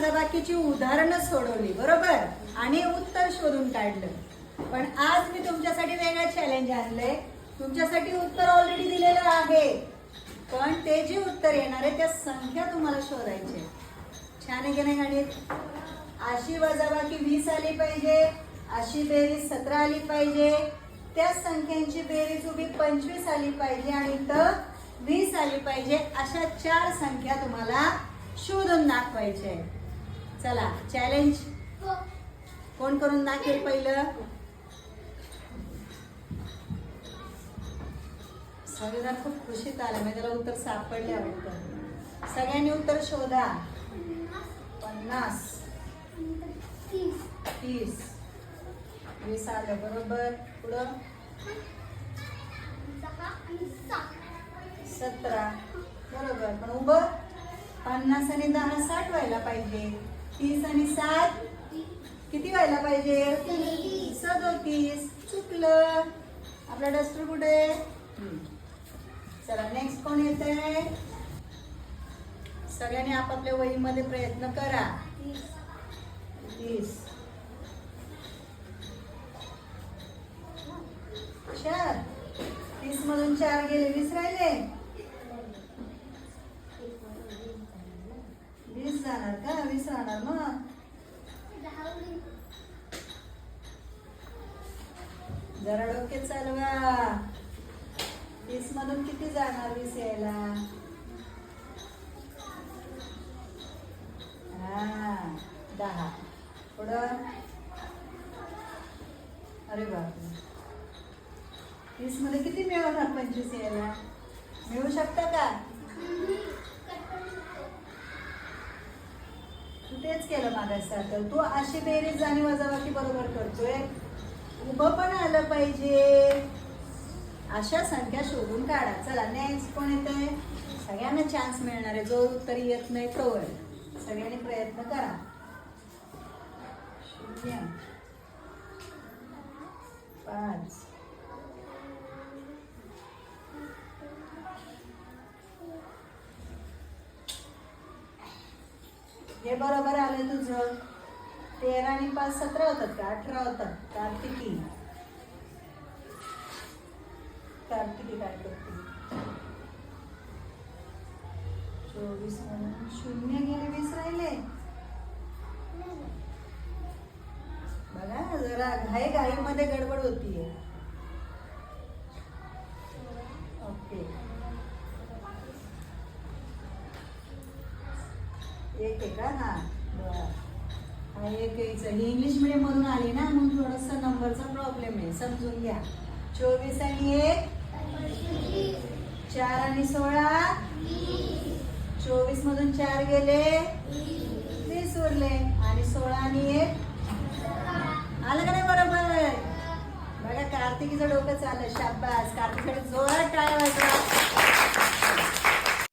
वजाबाकीची उदाहरणं सोडवली बरोबर? आणि उत्तर शोधून काढलं. पण आज मी तुमच्यासाठी वेगळं चॅलेंज आणलंय. तुमच्यासाठी उत्तर ऑलरेडी दिलेलं आहे. पण ते जे उत्तर येणार आहे त्या संख्या तुम्हाला शोधायचे छान आहे की नाही गणित अशी वजाबाकी वीस आली पाहिजे अशी बेरीज सतरा आली पाहिजे. त्या संख्यांची बेरीज उभी पंचवीस आली पाहिजे आणि तर वीस आली पाहिजे. अशा चार संख्या तुम्हाला शोधून दाखवायच्या आहेत चला चॅलेंज कोण करून दाखेल पहिलं? सगळ्यांना खूप खुशीत आलं. म्हणजे त्याला उत्तर सापडले वाटतं. सगळ्यांनी उत्तर शोधा. पन्नास. तीस. वीस आलं. बरोबर. पुढं? सतरा. बरोबर. पण उभं? पन्नास आणि दहा साठ व्हायला पाहिजे. तीस आणि सात. किती व्हायला पाहिजे? सदोतीस. चुकलं आपला डस्टर कुठे? आहे? चला नेक्स्ट कोण येत आहे सगळ्यांनी आपापल्या वहीमध्ये प्रयत्न करा. तीस. चार तीस मधून चार गेले वीस राहिले वीस जाणार का वीस राहणार मग जरा डोके चालवा वीस मधून किती जाणार वीस यायला हा दहा पुढं अरे बाप वीसमध्ये किती मिळवणार पंचवीस यायला मिळू शकता का तू तेच केलं मागासारखं तू अशी बेरीज आणि वजाबाकी बरोबर करतोय. उभं पण आलं पाहिजे. अशा संख्या शोधून काढा. चला नेक्स्ट कोण आहे सगळ्यांना चान्स मिळणार आहे. जो उत्तरी येत नाही तो आहे. सगळ्यांनी प्रयत्न करा. शून्य. पाच. हे बरोबर आलं तुझं. तेरा आणि पाच सतरा होतात का? अठरा होतात. कार्तिकी. कार्तिकी काय करते चोवीस म्हणून शून्य गेले वीस राहिले. बघा जरा घाई घाई मध्ये गडबड होतीये. ओके. एक आहे का हा बरं ही इंग्लिश मिडियम मधून आली ना म्हणून थोडस नंबरचा प्रॉब्लेम आहे. समजून घ्या. चोवीस आणि एक. चार आणि सोळा. चोवीस मधून चार गेले. तीस उरले. आणि सोळा आणि एक. आलं का नाही बरोबर? बघा कार्तिकीचं डोकं चाललं. शाबास. कार्तिकडे जोरात टाळ्या वाजला